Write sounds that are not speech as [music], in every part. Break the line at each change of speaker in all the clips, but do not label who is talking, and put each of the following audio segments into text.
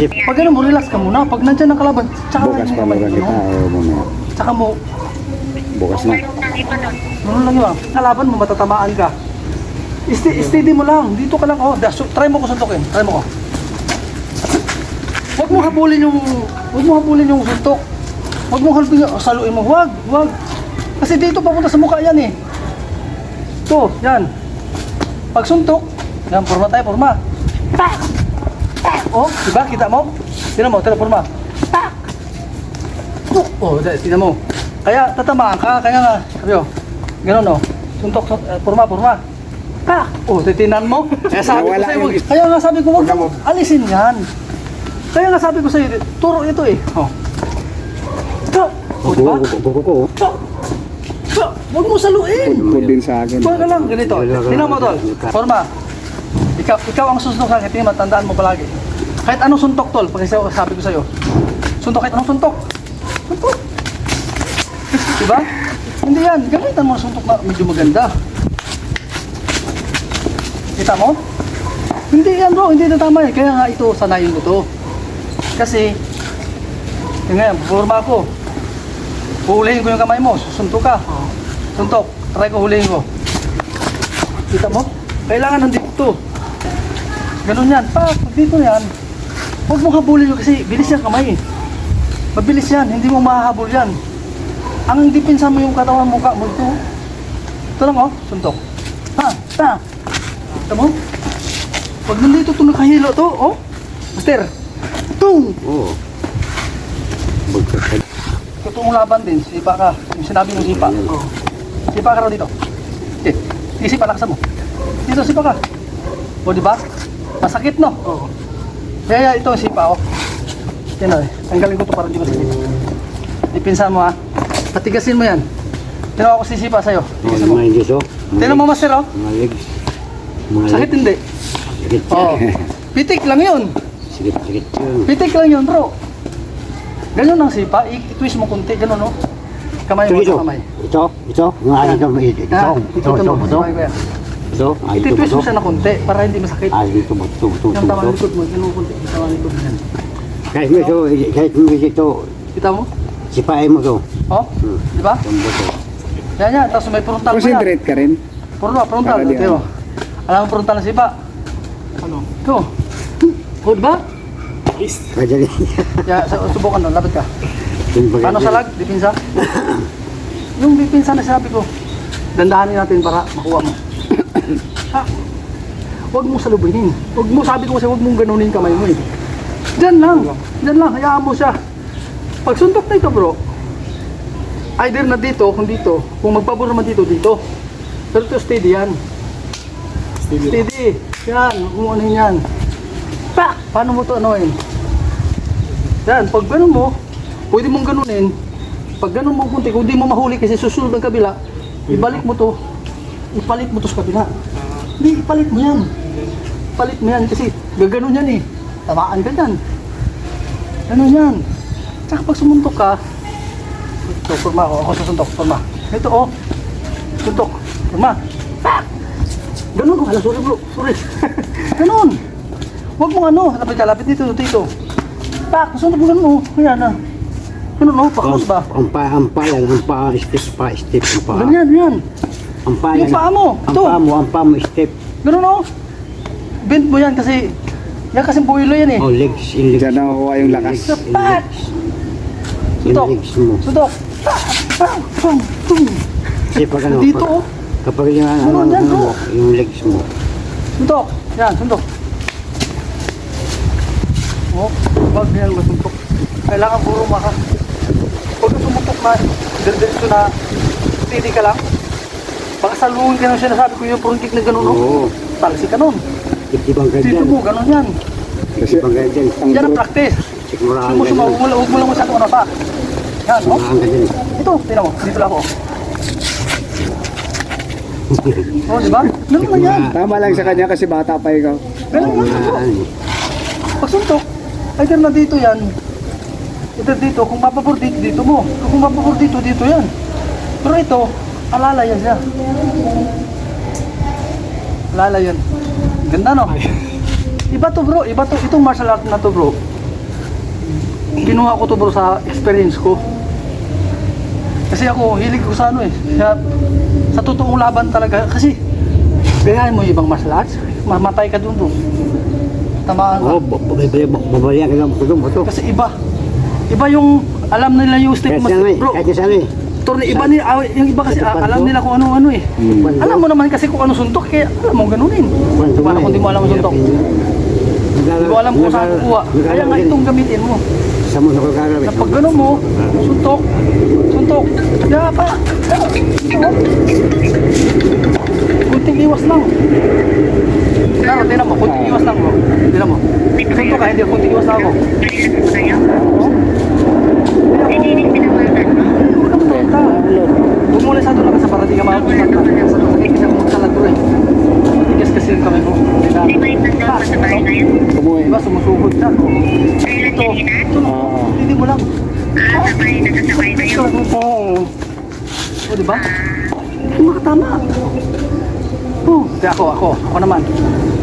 Pag ganun mo, relax ka muna. Pag nandyan ang kalaban, tsaka
Bukas pa
mo,
kita
no?
o mamaya.
Tsaka mo,
Bukas na.
Ganun lang yun. Kalaban mo, matatamaan ka. Sti steady mo lang. Dito ka lang. Oh, das, try mo ko suntokin. Try mo ko. Huwag mo habulin yung... Huwag mo habulin yung suntok. Huwag mo habulin yung... Saluin mo. Huwag. Huwag. Kasi dito papunta sa mukha yan eh. Ito. Yan. Pag suntok. Yan. Forma tayo. Forma. Pak! Oh, diba? Kita mo? Tingnan mo. Forma. Pak! Tuk! Oh, dahil, tingnan mo. Kaya tatamaan ka, kaya nga, sabi ko, ganun oh. Suntok, suntok, eh, purma, purma. Pa! Oh, titinan mo. Kaya sabi ko
Nawala
sa'yo, wag-
is-
kaya nga sabi ko, wag mo alisin yan. Kaya nga sabi ko sa'yo, turo ito eh. Oh. Ito! Oh, diba? Ito! Ito! Huwag mo saluin!
Food din sa akin.
Huwag ka lang, ganito. Tingnan mo tol. Forma. Ikaw, ikaw ang susuntok sa akin, tingnan mo, palagi. Kahit anong suntok tol, pag sabi ko sa'yo. Suntok, kahit anong suntok. Suntok. Diba? Hindi yan. Gamitan mo suntok na medyo maganda. Kita mo? Hindi yan bro, hindi na tama eh. Kaya nga ito, sanayin mo to. Kasi, yun nga yan, forma ko. Huhulihin ko yung kamay mo, susuntok ka. Suntok, try ko hulihin ko. Kita mo? Kailangan nandito. Ganun yan. Pa, pag dito yan, huwag mo habulin yun kasi bilis yan kamay eh. Mabilis yan, hindi mo mahahabol yan. Ang dipinsa mo yung katawan mo, mukha mo ito. Ito lang oh, suntok. Ha, ta. Kita mo? Pag nandito ito nakahilo to, oh. Master. Tung!
Oo. Bagkakad.
Totoong laban din, sipa ka. Yung sinabi mong sipa. Oh. Sipa ka raw dito. Okay, sige, sipa, lakasan mo. Dito, sipa ka. O, di ba? Masakit, no? Oo. Kaya ito, sipa, oh. Yan, oh. Tanggalin ko to para di masakit. Ipinsan mo, ha. Patigasin mo yan. Tinawa ko si sipa sa'yo.
Oh,
Tigasin mo.
mga English oh.
Mo, master, oh.
Mga legs. Mga
Sakit
legs.
hindi.
Sakit.
Oh. [laughs] Pitik lang yun.
Sakit, sakit yun.
Pitik lang yun, bro. Ganyan ang sipa. I-twist mo kunti. Ganun, no? Kamay
Ito,
mo
ito.
kamay.
Ito, ito. Mga
Yan.
ito, ito, ito,
Ah,
ito, ito, ito,
mo,
ito,
yan.
ito, ah, ito,
Iti-twist mo
ito.
siya na konti para hindi masakit.
Ah, ito, ito, ito, ito,
Yung tama
ito.
likod mo, ganun konti. Yung tama likod mo yan.
Kahit mo ito, kahit mo ito,
Kita mo?
sipain mo ito.
Oh?
Hmm.
Di ba?
Tumbo ito.
Yan yan. Tapos may frontal mo yan.
Concentrate ka rin.
Frontal, frontal.
Para di
Pero, alam mo frontal na sipa? Ano? Ito. Oh, di ba?
Madali. [laughs]
Kaya sa- subukan doon, lapit ka.
Yung bagay
Paano sa lag? Dipinsa? [laughs] Yung dipinsa na sinabi ko, dandahanin natin para makuha mo. Ha? Huwag mo salubinin. Huwag mo, sabi ko kasi huwag mong ganunin kamay mo eh. Diyan lang. Diyan lang. Hayaan mo siya. Pag suntok na ito bro, either na dito, kung dito, kung magpabor naman dito, dito. Pero ito steady yan. Steady. Yan. Kung ano yan. Pa! Paano mo to anoin? Yan. Pag ganun mo, pwede mong ganunin. Pag ganun mo kunti, kung di mo mahuli kasi susunod ang kabila, ibalik mo to. Ipalit mo to sa kabila. Hindi, ipalit mo yan. Ipalit mo yan kasi gaganon yan eh. Tamaan ka dyan. Ganun yan. Tsaka pag sumuntok ka, ito, forma ako. Ako susuntok, forma. Ito, oh. Suntok, forma. Pak! Ganun, oh. Hala, sorry bro. Sorry. [laughs] ganun. Huwag mong ano, lapit ka, lapit dito, dito. Pak, suntok mo ganun, oh. Ayan na. Ganun, oh. Pakros ba?
Ang pa, ang pa yan, ang pa, step pa, step, pa.
Ganyan, yan.
Ang pa
Yung
yan.
paa mo,
Ang
ito.
pa mo, ang pa mo, step.
Ganun, oh. Bend mo yan kasi, yan kasi buhilo yan eh.
Oh, legs, in legs.
Diyan nakukuha yung lakas.
Sa pat!
Yung
Suntok.
legs mo.
Suntok. Pa! Pa! Pum!
Kasi pag ano,
Dito,
pag-
oh.
kapag yung ano,
Ganun
ano,
yan,
ano
bro.
mo, yung legs mo.
Suntok. Yan, suntok. Oh, wag yan masuntok. Kailangan puro maka. Huwag kang sumutok na, diretso na, steady ka lang. Baka saluhin ka nung sinasabi ko yung front kick na ganun, oh.
Oo.
Talsi ka nun.
Dibdibang ka
Dito mo, ganun yan.
Kasi
Dibdibang ka dyan.
ang
Yan ang practice.
Sigmuraan
Huwag mo
dyan.
huwag mo lang masyadong ano pa. Yan, oh.
Sumaan ka dyan.
Ito, tingnan mo, dito lang ako. Oh, di ba? Ganun lang yan.
Tama lang sa kanya kasi bata pa ikaw.
Ganun lang yan.
Sumaan.
Pag suntok, either na dito yan, either dito, kung mapapor dito, dito mo. Kung mapapor dito, dito yan. Pero ito, alala yan siya. Alala yan. Ganda no? [laughs] Iba to bro, iba to. Itong martial art na to bro. Kinuha ko to bro sa experience ko. Kasi ako, hilig ko sa ano eh. Sa, sa totoong laban talaga. Kasi, gayahin mo yung ibang martial arts, mamatay ka dun bro. Tamaan ka.
Oo, babalihan ka lang ko. Ito.
Kasi iba. Iba yung, alam nila yung
saan eh.
bro.
Kahit saan eh.
Torne, iba ni, ah, yung iba kasi ah, alam nila kung ano-ano eh.
Hmm.
Alam mo naman kasi kung ano suntok, kaya alam mo ganunin. Paano kung di mo alam ang suntok? Hindi mo alam kung saan kukuha. Kaya nga itong gamitin mo.
Sa mo sa kagarabi.
Na pag gano'n mo, suntok, suntok. Kaya pa, kaya, ito. Kunting iwas lang. Claro, tinan mo, kunting iwas lang bro. Tinan mo. Suntok ka, hindi, kunting iwas lang ako. Punta. Huwag mo na sa doon sa para di ka makapunta. Sa sakit kasi ako magsalag bro eh. Tigas kasi yung kamay mo. Kailangan.
Kumuha.
Diba, sumusugod ka. Ito, ito,
Oo.
hindi mo lang.
Oo.
O, di ba? Hindi makatama. Oh, di ako, ako, ako naman.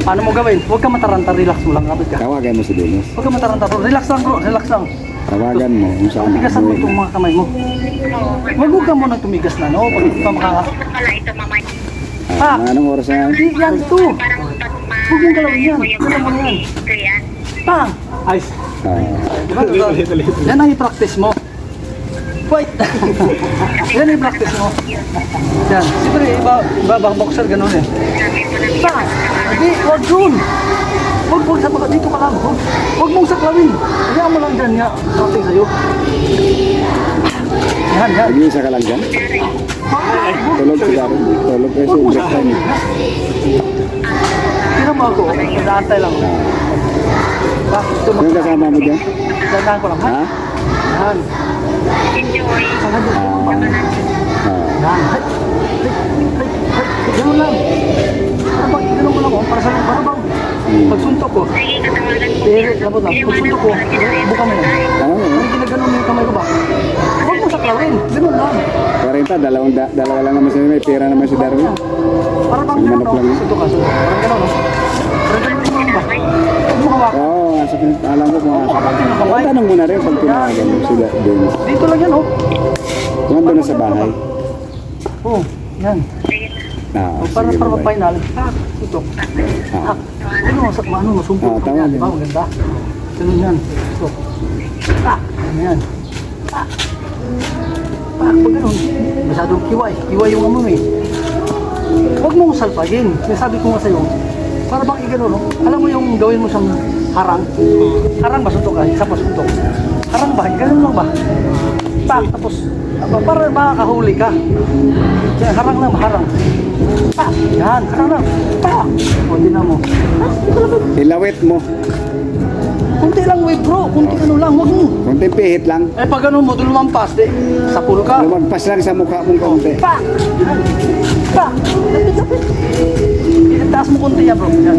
Paano mo gawin? Huwag ka mataranta, relax mo lang, kapit ka.
Tawagan mo si Dennis.
Huwag ka mataranta, bro. Relax lang, bro. Relax lang.
Tawagan mo kung saan
Tigasan mo itong mga kamay mo. Huwag huwag ka muna tumigas na, no? Pag hindi pa makaka...
Ah, anong oras na yan?
Hindi, yan, ito. Huwag mong galawin yan. Galaw mo na yan. Ay,
Ah,
Diba? Yan ang i-practice mo. Wait! Yan [laughs] ang i-practice mo. Yan. Siyempre, iba, iba bang boxer ganun eh. Pa! Hindi, huwag dun! Huwag, huwag sa baka dito ka lang. Huwag, huwag mong saklawin. Hayaan mo lang dyan nga. Practice sa'yo. Yan, yan.
nag-iisa ka lang dyan? Tulog si Darren. Tulog
Huwag mo
break time.
Tira mo ako. Nadaantay lang. Ito
Yung kasama mo dyan?
Dandahan ko lang, ha?
Ha?
Yan. Sangad mo.
Ah. Ah.
Yan. Hay. Hay. Hay. Hay. Ganun lang. Para bang, ganun ko lang oh. Para sa para bang, pagsuntok ko. Eh, labot lang. Pagsuntok ko, buka mo yan.
Tama mo.
Hindi ginaganon yung kamay ko ba? Huwag mo saklawin. Ganun lang.
40, dalawang, da, dalawa lang naman sila. May pera naman si Darwin.
Para bang
Yung
ganun,
manok
no?
lang
ka, suntok. Parang ganun, no? Parang ganun lang ba?
Oo, oh, alam ko kung asa ka. O, tanong mo na rin pag tinawagan mo si Da- Dennis.
Dito lang yan, oh.
Nandun na sa bahay.
Oh, yan.
Ah,
Oh, para para
bye-bye.
final. Ah, ito.
Ah.
Ah, ano, sa ano, masumpot
Ah, tama din.
di ba? Maganda. Ganun yan. Ito. Ah, ano yan. Ah. Ah, pag ganun, masyadong kiway. Kiway yung amo eh. Huwag mong salpagin. Sinasabi ko nga sa'yo, para bang igano, no? Alam mo yung gawin mo siyang harang? Harang ba suntok ka? Isa pa suntok. Harang ba? Ganun lang ba? Pa, tapos, para makakahuli ka. Yan, harang lang, harang. Pa, yan, harang lang. Pa, o, di na mo.
Ilawit mo.
Kunti lang, wait bro. Kunti ano lang, huwag mo.
Kunting pihit lang.
Eh, pag ganun mo, doon lumampas, di, sa pool ka.
Lumagpas lang sa mukha mong kaunti.
Pa! Pa! Lapit, lapit. Itaas mo kunti yan, bro. Yan.